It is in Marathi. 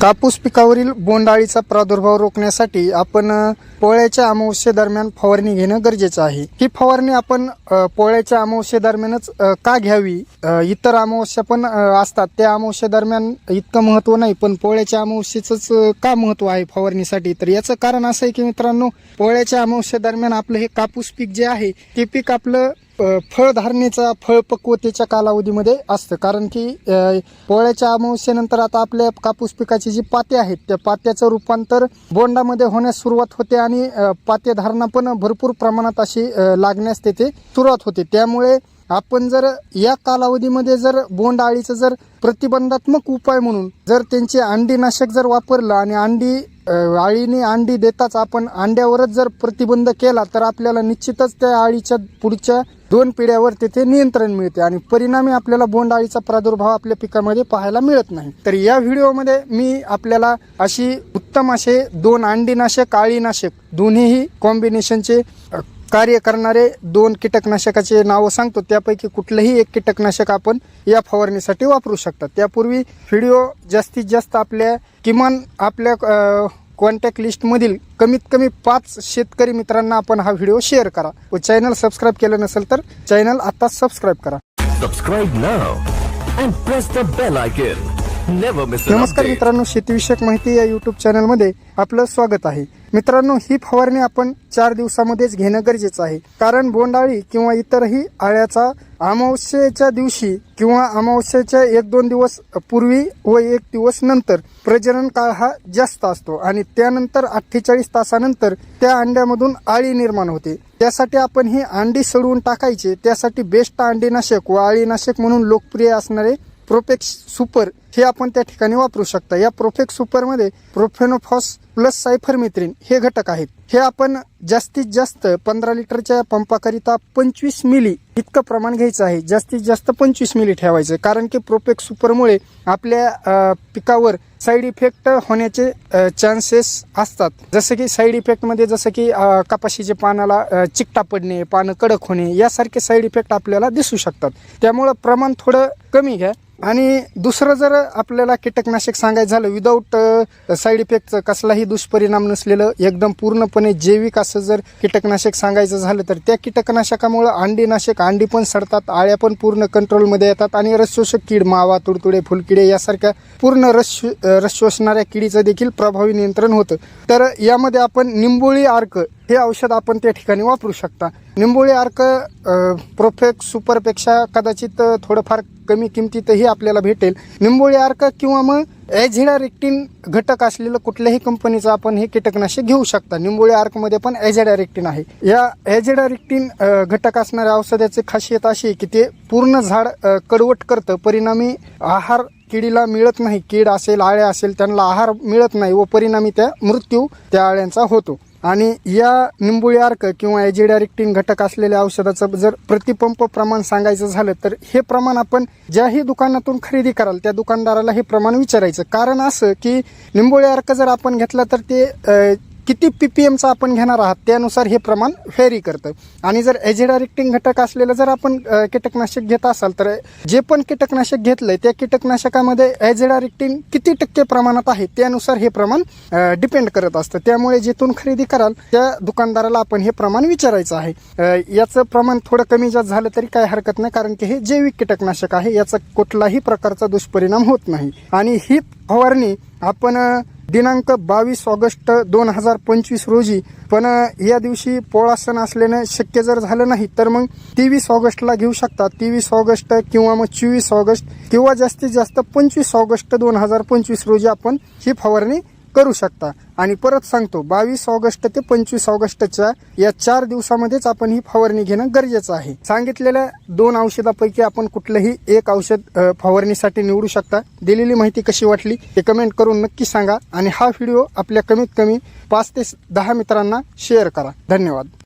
कापूस पिकावरील बोंडाळीचा प्रादुर्भाव रोखण्यासाठी आपण पोळ्याच्या अमावस्येदरम्यान फवारणी घेणं गरजेचं आहे. ही फवारणी आपण पोळ्याच्या अमावस्येदरम्यानच का घ्यावी? इतर अमावस्या पण असतात. त्या अमावस्येदरम्यान इतकं महत्त्व नाही पण पोळ्याच्या अमावस्येचंच का महत्त्व आहे फवारणीसाठी? तर याचं कारण असं आहे की मित्रांनो पोळ्याच्या अमावस्येदरम्यान आपलं हे कापूस पीक जे आहे ते पीक आपलं फळधारणेचा फळ पक्वतेच्या कालावधीमध्ये असतं. कारण की पोळ्याच्या अमावस्येनंतर आता आपल्या कापूस पिकाची जी पाते आहेत त्या पात्याचं रूपांतर बोंडामध्ये होण्यास सुरुवात होते आणि पातेधारणा पाते धारणा पण भरपूर प्रमाणात अशी लागण्यास तेथे सुरुवात होते. त्यामुळे आपण जर या कालावधीमध्ये जर बोंड अळीचं जर प्रतिबंधात्मक उपाय म्हणून जर त्यांचे अंडीनाशक जर वापरलं आणि अंडी आळीने अंडी देताच आपण अंड्यावरच जर प्रतिबंध केला तर आपल्याला निश्चितच त्या आळीच्या पुढच्या दोन पिढ्यावर तेथे नियंत्रण मिळते आणि परिणामी आपल्याला बोंड अळीचा प्रादुर्भाव आपल्या पिकामध्ये पाहायला मिळत नाही. तर या व्हिडिओमध्ये मी आपल्याला अशी उत्तम असे दोन अंडीनाशक आळीनाशक दोन्हीही कॉम्बिनेशनचे कार्य करणारे दोन कीटकनाशकाचे नावं सांगतो. त्यापैकी कुठलंही एक कीटकनाशक आपण या फवारणीसाठी वापरू शकता त्यापूर्वी व्हिडिओ जास्तीत जास्त आपल्या किमान आपल्या कॉन्टॅक्ट लिस्टमधील कमीत कमी पाच शेतकरी मित्रांना आपण हा व्हिडिओ शेअर करा. व चॅनल सबस्क्राईब केलं नसेल तर चॅनल आता सबस्क्राईब करा. Subscribe now and. नमस्कार. मित्रांनो शेतीविषयक माहिती या युट्यूब चॅनलमध्ये आपलं स्वागत आहे. मित्रांनो ही फवारणी आपण चार दिवसामध्येच घेणं गरजेचं आहे. कारण बोंडाळी किंवा इतरही आळ्याचा अमावस्येच्या दिवशी किंवा अमावस्येच्या एक दोन दिवस पूर्वी व एक दिवस नंतर प्रजनन काळ हा जास्त असतो आणि त्यानंतर अठ्ठेचाळीस तासानंतर त्या अंड्यामधून आळी निर्माण होते. त्यासाठी आपण ही अंडी सडवून टाकायचे. त्यासाठी बेस्ट अंडीनाशक व आळीनाशक म्हणून लोकप्रिय असणारे प्रोफेक्स सुपर हे आपण त्या ठिकाणी वापरू शकता. या प्रोफेक्स सुपरमध्ये प्रोफेनोफॉस प्लस सायफरमिथ्रिन हे घटक आहेत. हे आपण जास्तीत जास्त पंधरा लिटरच्या पंपाकरिता पंचवीस मिली इतकं प्रमाण घ्यायचं आहे. जास्तीत जास्त पंचवीस मिली ठेवायचं कारण की प्रोफेक्स सुपरमुळे आपल्या पिकावर साईड इफेक्ट होण्याचे चान्सेस असतात. जसं की साईड इफेक्टमध्ये जसं की कपाशीचे पानाला चिकटा पडणे पानं कडक होणे यासारखे साईड इफेक्ट आपल्याला दिसू शकतात. त्यामुळं प्रमाण थोडं कमी घ्या. आणि दुसरं जर आपल्याला कीटकनाशक सांगायचं झालं विदाऊट साईड इफेक्टचं कसलाही दुष्परिणाम नसलेलं एकदम पूर्णपणे जैविक असं जर कीटकनाशक सांगायचं झालं तर त्या कीटकनाशकामुळं अंडीनाशक अंडी पण सडतात आळ्या पण पूर्ण कंट्रोलमध्ये येतात आणि रसशोषक कीड मावा तुडतुडे फुलकिडे यासारख्या पूर्ण रस रस शोषणाऱ्या किडीचं देखील प्रभावी नियंत्रण होतं. तर यामध्ये आपण निंबोळी आर्क हे औषध आपण त्या ठिकाणी वापरू शकता. निंबोळी अर्क प्रोफेक्ट सुपरपेक्षा कदाचित थोडंफार कमी किमतीतही आपल्याला भेटेल. निंबोळी अर्क किंवा मग ॲझिडारेक्टिन घटक असलेलं कुठल्याही कंपनीचं आपण हे कीटकनाशक घेऊ शकता. निंबोळी अर्कमध्ये पण ॲझिडारेक्टिन आहे. या ॲझिडारेक्टिन घटक असणाऱ्या औषधाची खासियत अशी आहे की ते पूर्ण झाड कडवट करतं. परिणामी आहार किडीला मिळत नाही. कीड असेल आळ्या असेल त्यांना आहार मिळत नाही व परिणामी त्या मृत्यू त्या आळ्यांचा होतो. आणि या निंबोळी अर्क किंवा ॲजिडारिक्टिन घटक असलेल्या औषधाचं जर प्रतिपंप प्रमाण सांगायचं झालं तर हे प्रमाण आपण ज्याही दुकानातून खरेदी कराल त्या दुकानदाराला हे प्रमाण विचारायचं. कारण असं की निंबोळी अर्क जर आपण घेतला तर ते किती पी पी एमचं आपण घेणार आहात त्यानुसार हे प्रमाण व्हेरी करतं. आणि जर ॲजिडारिक्टिंग घटक असलेलं जर आपण कीटकनाशक घेत असाल तर जे पण कीटकनाशक घेतलंय त्या कीटकनाशकामध्ये ॲजिडारिक्टिन किती टक्के प्रमाणात आहे त्यानुसार हे प्रमाण डिपेंड करत असतं. त्यामुळे जिथून खरेदी कराल त्या दुकानदाराला आपण हे प्रमाण विचारायचं आहे. याचं प्रमाण थोडं कमी जास्त झालं तरी काही हरकत नाही कारण की हे जैविक कीटकनाशक आहे याचा कुठलाही प्रकारचा दुष्परिणाम होत नाही. आणि ही फवारणी आपण दिनांक बावीस ऑगस्ट दोन हजार पंचवीस रोजी. पण या दिवशी पोळा सण असल्यानं शक्य जर झालं नाही तर मग तेवीस ऑगस्टला घेऊ शकता. तेवीस ऑगस्ट किंवा मग चोवीस ऑगस्ट किंवा जास्तीत जास्त पंचवीस ऑगस्ट दोन हजार पंचवीस रोजी आपण ही फवारणी करू शकता. आणि परत सांगतो बावीस ऑगस्ट ते पंचवीस ऑगस्टच्या या चार दिवसामध्येच आपण ही फवारणी घेणं गरजेचं आहे. सांगितलेल्या दोन औषधापैकी आपण कुठलंही एक औषध फवारणीसाठी निवडू शकता. दिलेली माहिती कशी वाटली ते कमेंट करून नक्की सांगा आणि हा व्हिडिओ आपल्या कमीत कमी पाच ते दहा मित्रांना शेअर करा. धन्यवाद.